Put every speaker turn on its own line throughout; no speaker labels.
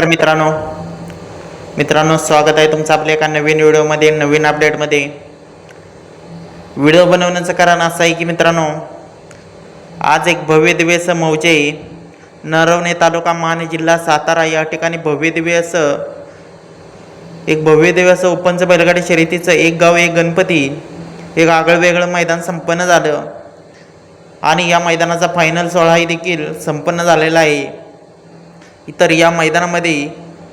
तर मित्रांनो. मित्रांनो स्वागत आहे तुमचं आपल्या एका नवीन व्हिडिओमध्ये नवीन अपडेटमध्ये व्हिडिओ बनवण्याचं कारण असं आहे की मित्रांनो आज एक भव्य दिव्य असं मौजे नरवणे तालुका मान जिल्हा सातारा या ठिकाणी भव्य दिव्य असं एक भव्य दिव्य असं ओपनचं बैलगाडी शर्यतीचं एक गाव एक गणपती एक आगळं वेगळं मैदान संपन्न झालं. आणि या मैदानाचा फायनल सोहळाही देखील संपन्न झालेला आहे. तर या मैदानामध्ये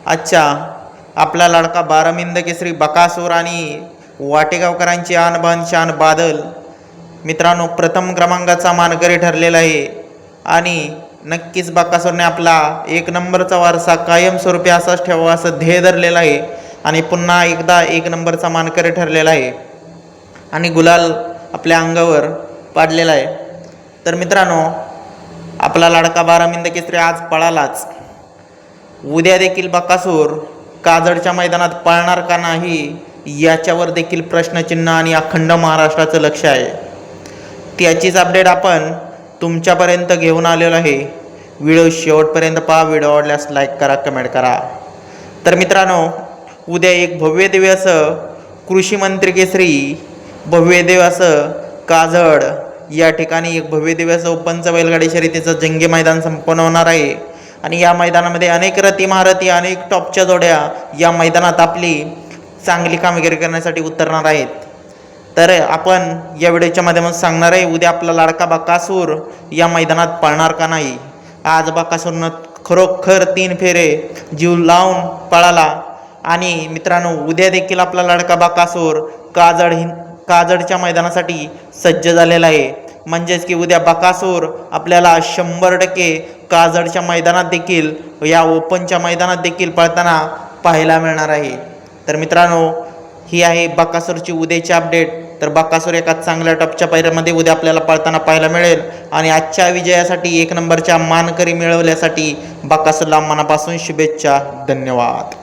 आजच्या आपला लाडका बारामिंद केसरी बकासूर आणि वाटेगावकरांची आणबान शान बादल. मित्रांनो प्रथम क्रमांकाचा मानकरी ठरलेला आहे. आणि नक्कीच बकासूरने आपला एक नंबरचा वारसा कायमस्वरूपी असाच ठेवावा असं ध्येय धरलेलं आहे. आणि पुन्हा एकदा एक नंबरचा मानकरी ठरलेला आहे. आणि गुलाल आपल्या अंगावर पाडलेला आहे. तर मित्रांनो आपला लाडका बारामिंद केसरी आज पळालाच. उद्या देखील बकासूर काजडच्या मैदानात पळणार का नाही याच्यावर देखील प्रश्नचिन्ह आणि अखंड महाराष्ट्राचं लक्ष आहे. त्याचीच अपडेट आपण तुमच्यापर्यंत घेऊन आलेलो आहे. व्हिडिओ शेवटपर्यंत पहा व्हिडिओ आवडल्यास लाईक करा कमेंट करा. तर मित्रांनो उद्या एक भव्य दिव्य असं कृषी मंत्री केसरी भव्य दिव्य असं काजड या ठिकाणी एक भव्य दिव्य असं ओपनचं बैलगाडी शर्यतीचं जंगी मैदान संपन्न होणार आहे. आणि या मैदानामध्ये अनेक रती महारथी अनेक टॉपच्या जोड्या या मैदानात आपली चांगली कामगिरी करण्यासाठी उतरणार आहेत. तर आपण या व्हिडिओच्या माध्यमातून सांगणार आहे उद्या आपला लाडका बकासूर या मैदानात पळणार का नाही? आज बकासूरनं खरोखर तीन फेरे जीव लावून पळाला. आणि मित्रांनो उद्या देखील आपला लाडका बकासूर काजड हिं काजडच्या मैदानासाठी सज्ज झालेला आहे. म्हणजेच की उद्या बकासूर आपल्याला शंभर टक्के काजडच्या मैदानात देखील या ओपनच्या मैदानात देखील पळताना पाहायला मिळणार आहे. तर मित्रांनो ही आहे बकासूरची उद्याची अपडेट तर बकासूर एका चांगल्या टॉपच्या पायऱ्यामध्ये उद्या आपल्याला पळताना पाहायला मिळेल. आणि आजच्या विजयासाठी एक नंबरच्या मानकरी मिळवल्यासाठी बकासूरला मनापासून शुभेच्छा धन्यवाद.